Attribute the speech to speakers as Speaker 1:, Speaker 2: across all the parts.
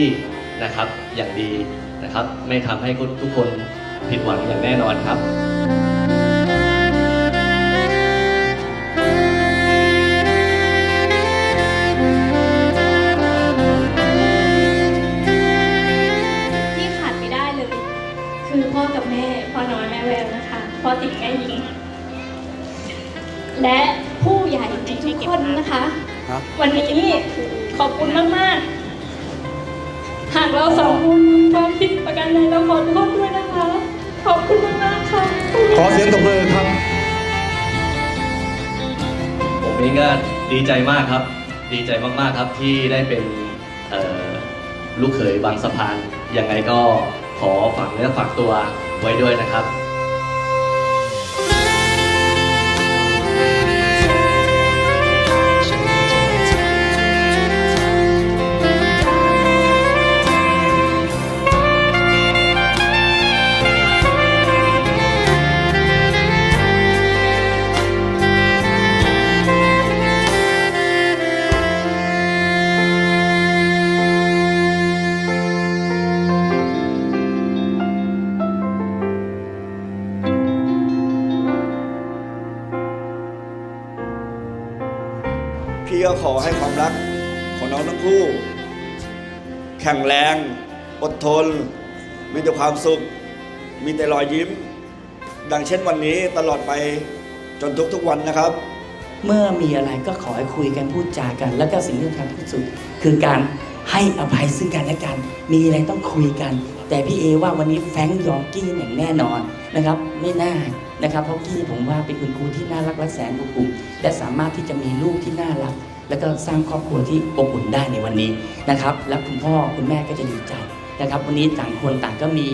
Speaker 1: กี้นะครับอย่างดีนะครับ ไม่ทำให้ทุกคนผิดหวังอย่างแน่นอนครับ
Speaker 2: ที่ขาดไม่ได้เลย คือพ่อกับแม่พ่อน้อยแม่แววนะคะพ่อติดแม่หญิง และผู้ใหญ่ทุกคนนะคะ
Speaker 3: ครับ
Speaker 2: วันนี้ขอบคุณมาก ๆ หากเราสองคนความผิดประการใดเราขอโทษด้วยนะคะ ขอบคุณมากๆค่ะ
Speaker 3: ขอเสียงตบมือครับ
Speaker 1: ผมเองก็ดีใจมากครับ ดีใจมากๆครับที่ได้เป็นเอ่อลูกเขยบางสะพานยังไงก็ขอฝากเนื้อฝากตัวไว้ด้วยนะครับ
Speaker 3: พี่ก็ขอให้ความรักของน้องทั้งคู่ แข็งแรง อดทน มีแต่ความสุข มีแต่รอยยิ้ม ดังเช่นวันนี้ตลอดไปจนทุกๆวันนะครับ
Speaker 4: เมื่อมีอะไรก็ขอให้คุยกันพูดจากัน แล้วก็สิ่งที่สำคัญที่สุด คือการให้อภัยซึ่งกันและกัน มีอะไรต้องคุยกัน แต่พี่เอว่าวันนี้แฟรงค์ยอมกี้อย่างแน่นอนนะครับ ไม่น่า นะครับเพราะกี้ผมว่าเป็นคุณครูที่น่ารักและแสนอบอุ่นและสามารถที่จะมีลูกที่น่ารัก แล้วก็สร้างครอบครัวที่อบอุ่นได้ในวันนี้นะครับ และคุณพ่อคุณแม่ก็จะดีใจนะครับ วันนี้ต่างคนต่างก็มี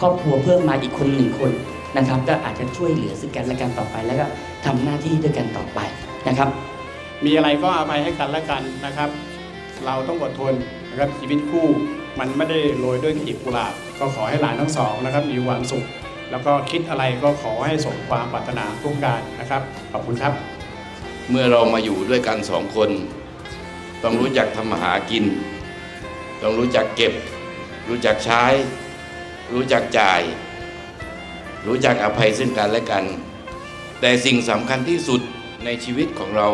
Speaker 4: ครอบครัวเพิ่มมาอีกคนหนึ่งคนนะครับ ก็อาจจะช่วยเหลือซึ่งกันและกันต่อไป แล้วก็ทำหน้าที่ด้วยกันต่อไปนะครับ
Speaker 5: มีอะไรก็อภัยให้กันและกันนะครับ เราต้องอดทนนะครับชีวิตคู่มันไม่ได้โรยด้วยกลีบกุหลาบก็ขอให้หลานทั้งสองนะครับมีความสุข แล้วก็คิดอะไรก็ขอให้สมความปรารถนาทุกการนะครับ ขอบคุณครับ
Speaker 6: เมื่อเรามาอยู่ด้วยกันสองคน ต้องรู้จักทำมาหากิน ต้องรู้จักเก็บ รู้จักใช้ รู้จักจ่าย รู้จักอภัยซึ่งกันและกัน แต่สิ่งสำคัญที่สุดในชีวิตของเรา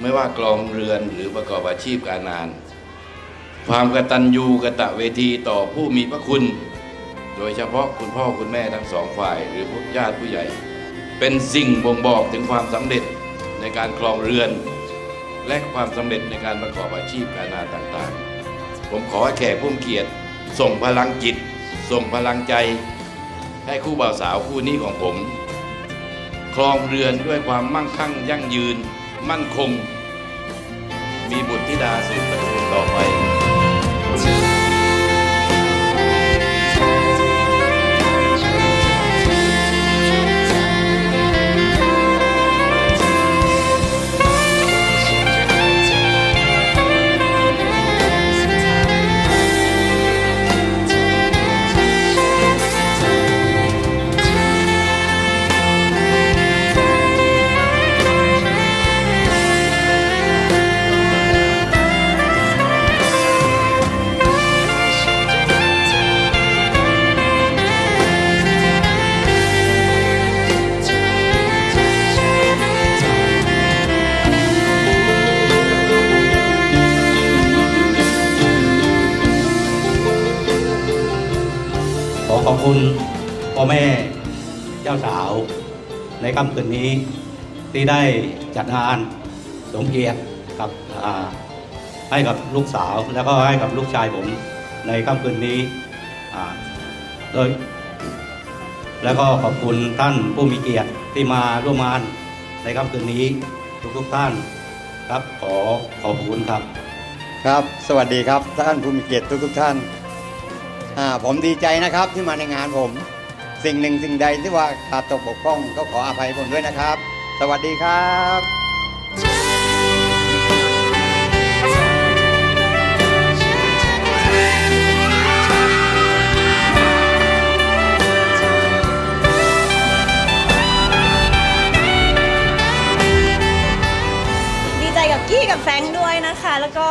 Speaker 6: ไม่ว่ากลองเรือนหรือประกอบอาชีพการงาน ความกตัญญูกะตะเวทีต่อผู้มีพระคุณ โดยเฉพาะคุณพ่อคุณแม่ทั้งสองฝ่ายหรือผู้ญาติผู้ใหญ่ เป็นสิ่งบ่งบอกถึงความสำเร็จในการครองเรือน และความสำเร็จในการประกอบอาชีพการงานต่างๆ ผมขอให้แขกผู้มีเกียรติ ส่งพลังจิต ส่งพลังใจ ให้คู่บ่าวสาวคู่นี้ของผมครองเรือนด้วยความมั่งคั่งยั่งยืน มั่นคง มีบุตรธิดาสืบตระกูลต่อไป
Speaker 7: ขอขอบคุณพ่อแม่เจ้าสาว ในค่ำคืนนี้ที่ได้จัดงานสมเกียรติกับให้กับลูกสาวแล้วก็ให้กับลูกชายผมในค่ำคืนนี้โดยแล้วก็ขอบคุณท่านผู้มีเกียรติที่มาร่วมงานในค่ำคืนนี้ทุกๆท่านครับขอขอบคุณครับ
Speaker 8: ครับ สวัสดีครับท่านผู้มีเกียรติทุกทุกๆท่าน ผมดีใจนะครับที่มาในงานผม สิ่งหนึ่งสิ่งใดที่ว่าขาดตกบกพร่องก็ขออภัยผมด้วยนะครับ สวัสดีครับ
Speaker 9: ดีใจกับกี้กับแฟรงค์ด้วยนะคะ แล้วก็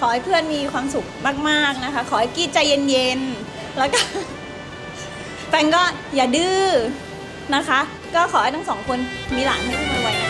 Speaker 9: ขอให้เพื่อนมีความสุขมาก ๆนะคะ ขอให้กี้ใจเย็นๆ แล้วก็แฟนก็อย่าดื้อนะคะ ก็ขอให้ทั้งสองคนมีหลานให้ไวๆนะคะ